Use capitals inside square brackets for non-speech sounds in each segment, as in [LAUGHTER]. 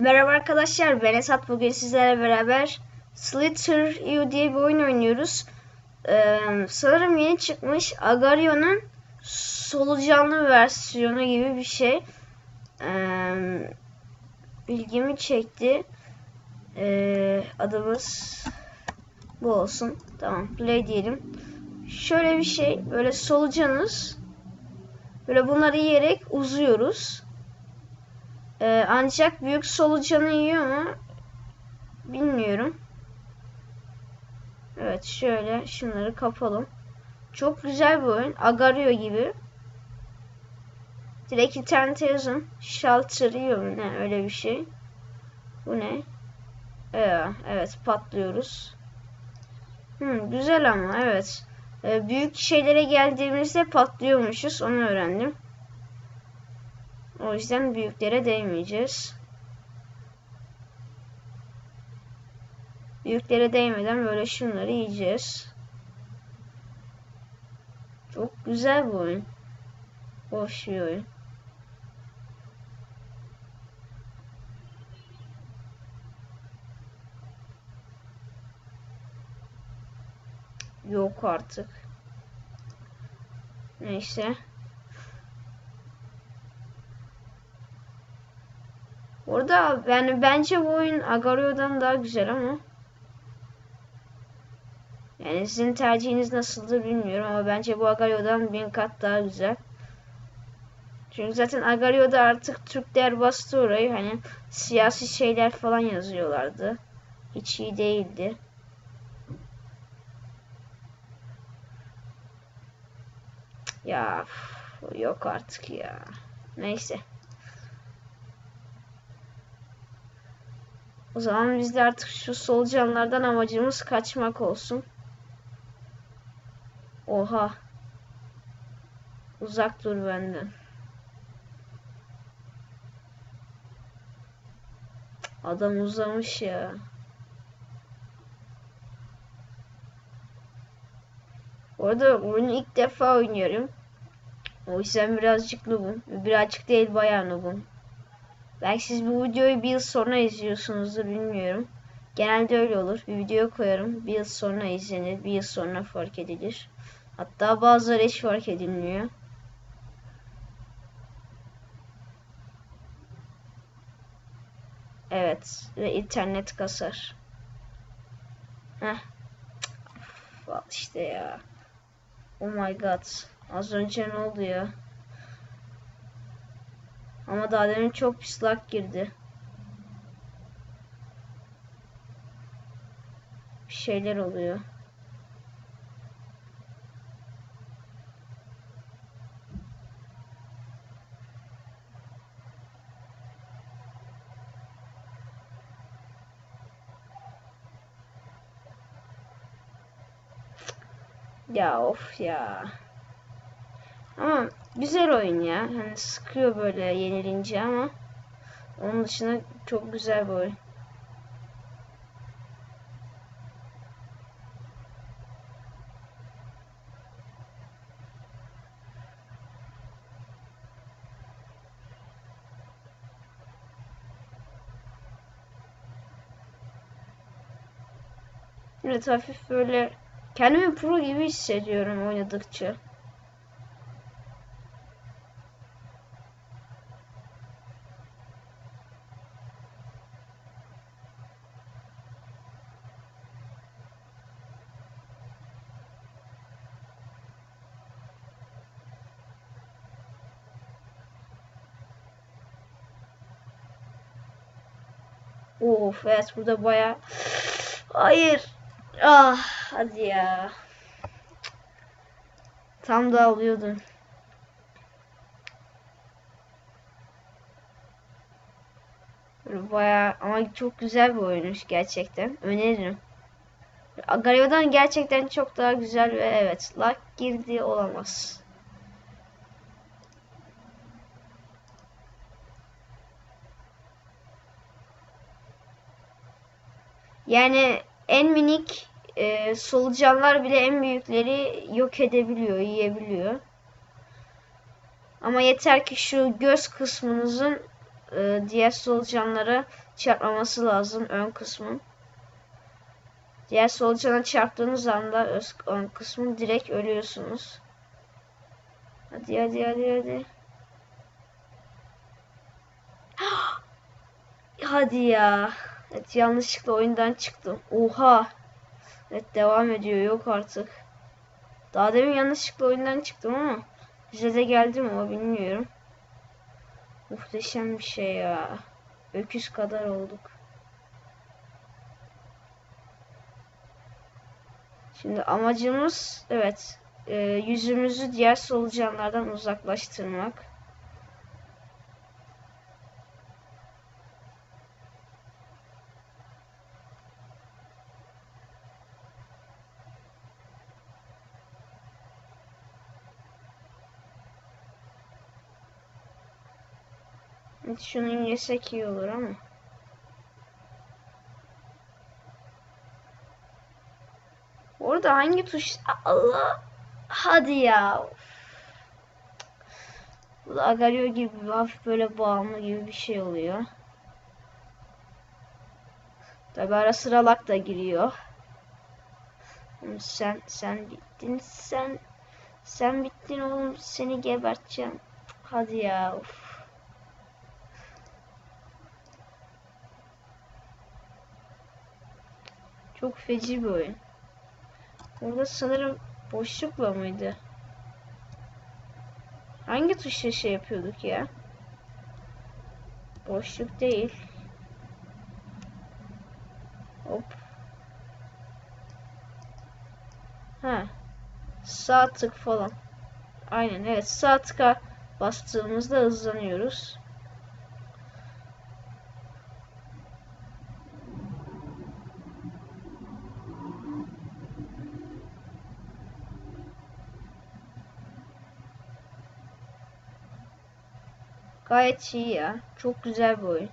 Merhaba arkadaşlar, ben Esat. Bugün sizlerle beraber Slither EU diye bir oyun oynuyoruz. Ee, sanırım yeni çıkmış Agario'nun solucanlı versiyonu gibi bir şey. Ee, ilgimi çekti. Ee, adımız bu olsun. Tamam, play diyelim. Şöyle bir şey, böyle solucanız. Böyle bunları yiyerek uzuyoruz. Ee, ancak büyük solucanı yiyor mu? Bilmiyorum. Evet şöyle şunları kapalım. Çok güzel bir oyun. Agario gibi. Direkt yazın. Shelter yiyor ne öyle bir şey. Bu ne? Ee, evet patlıyoruz. Hmm, güzel ama evet. Ee, büyük şeylere geldiğimizde patlıyormuşuz. Onu öğrendim. O yüzden büyüklere değmeyeceğiz. Büyüklere değmeden böyle şunları yiyeceğiz. Çok güzel bu oyun. Hoş bir oyun. Yok artık. Neyse. Orada yani bence bu oyun Agario'dan daha güzel ama yani sizin tercihiniz nasıldır bilmiyorum ama bence bu Agario'dan bin kat daha güzel. Çünkü zaten Agario'da artık Türkler bastı orayı hani siyasi şeyler falan yazıyorlardı. Hiç iyi değildi. Ya yok artık ya. Neyse. O zaman biz de artık şu solucanlardan amacımız kaçmak olsun. Oha. Uzak dur benden. Adam uzamış ya. Orada oyunu ilk defa oynuyorum. O yüzden birazcık noobum. Birazcık değil bayağı noobum. Belki siz bu videoyu bir yıl sonra izliyorsunuzdur bilmiyorum. Genelde öyle olur. Bir video koyarım. Bir yıl sonra izlenir. Bir yıl sonra fark edilir. Hatta bazıları hiç fark edilmiyor. Evet. Ve internet kasar. Heh. Al işte ya. Oh my god. Az önce ne oldu ya? Ama daha demin çok pis lag girdi. Bir şeyler oluyor. Ya of ya. Ama güzel oyun ya. Hani sıkıyor böyle yenilince ama onun dışında çok güzel bir oyun. Evet hafif böyle kendimi pro gibi hissediyorum oynadıkça. Of evet burada baya Hayır. Ah hadi ya. Tam da alıyordum. Baya ama çok güzel bir oyunmuş gerçekten. Öneririm. Agario'dan gerçekten çok daha güzel ve evet lag girdi olamaz. Yani en minik e, solucanlar bile en büyükleri yok edebiliyor, yiyebiliyor. Ama yeter ki şu göz kısmınızın e, diğer solucanlara çarpmaması lazım ön kısmın. Diğer solucana çarptığınız anda öz- ön kısmı direkt ölüyorsunuz. Hadi hadi hadi hadi. [GASPS] Hadi ya. Evet yanlışlıkla oyundan çıktım. Oha. Evet devam ediyor yok artık. Daha demin yanlışlıkla oyundan çıktım ama bize de geldi mi o bilmiyorum. Muhteşem bir şey ya. Öküz kadar olduk. Şimdi amacımız evet e, yüzümüzü diğer solucanlardan uzaklaştırmak. Şunu yesek iyi olur ama. Orada hangi tuş? Allah. Hadi ya. Bu da Agario gibi hafif böyle bağımlı gibi bir şey oluyor. Tabi ara sıra lag da giriyor. Sen sen bittin sen sen bittin oğlum seni geberteceğim. Hadi ya. Of. Çok feci bir oyun. Orada sanırım boşlukla mıydı? Hangi tuşla şey yapıyorduk ya? Boşluk değil. Hop. Ha. Sağ tık falan. Aynen evet sağ tıka bastığımızda hızlanıyoruz. Gayet iyi ya. Çok güzel bir oyun.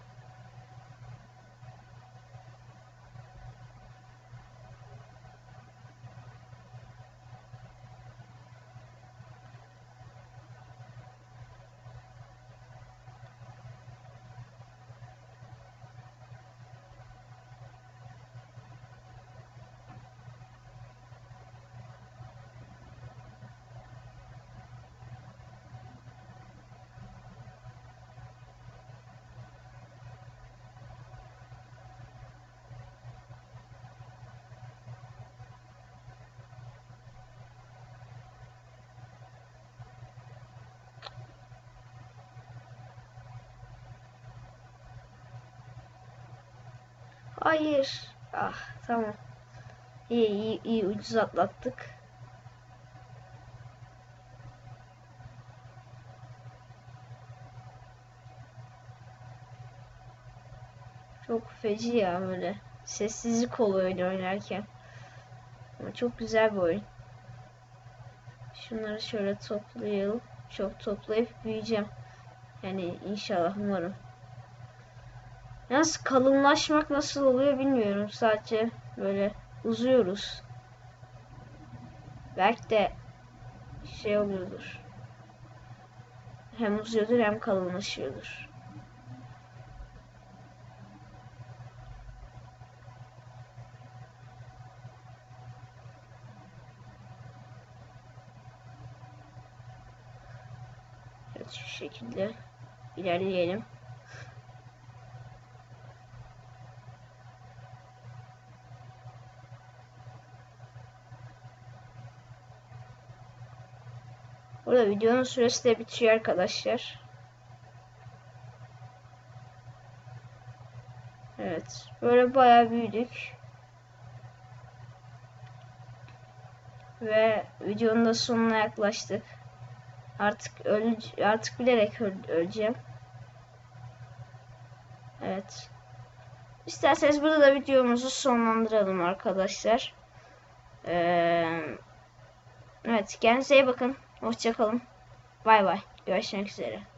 Hayır. Ah tamam. İyi iyi iyi ucuz atlattık. Çok feci ya böyle. Sessizlik oluyor oynarken. Ama çok güzel bir oyun. Şunları şöyle toplayalım. Çok toplayıp büyüyeceğim. Yani inşallah umarım. Yalnız kalınlaşmak nasıl oluyor bilmiyorum. Sadece böyle uzuyoruz. Belki de şey oluyordur. Hem uzuyordur hem kalınlaşıyordur. Evet şu şekilde ilerleyelim. Burada videonun süresi de bitiyor arkadaşlar. Evet. Böyle bayağı büyüdük. Ve videonun da sonuna yaklaştık. Artık öl artık bilerek öl öleceğim. Evet. İsterseniz burada da videomuzu sonlandıralım arkadaşlar. Ee, evet kendinize iyi bakın. Hoşçakalın. Bay bay. Görüşmek üzere.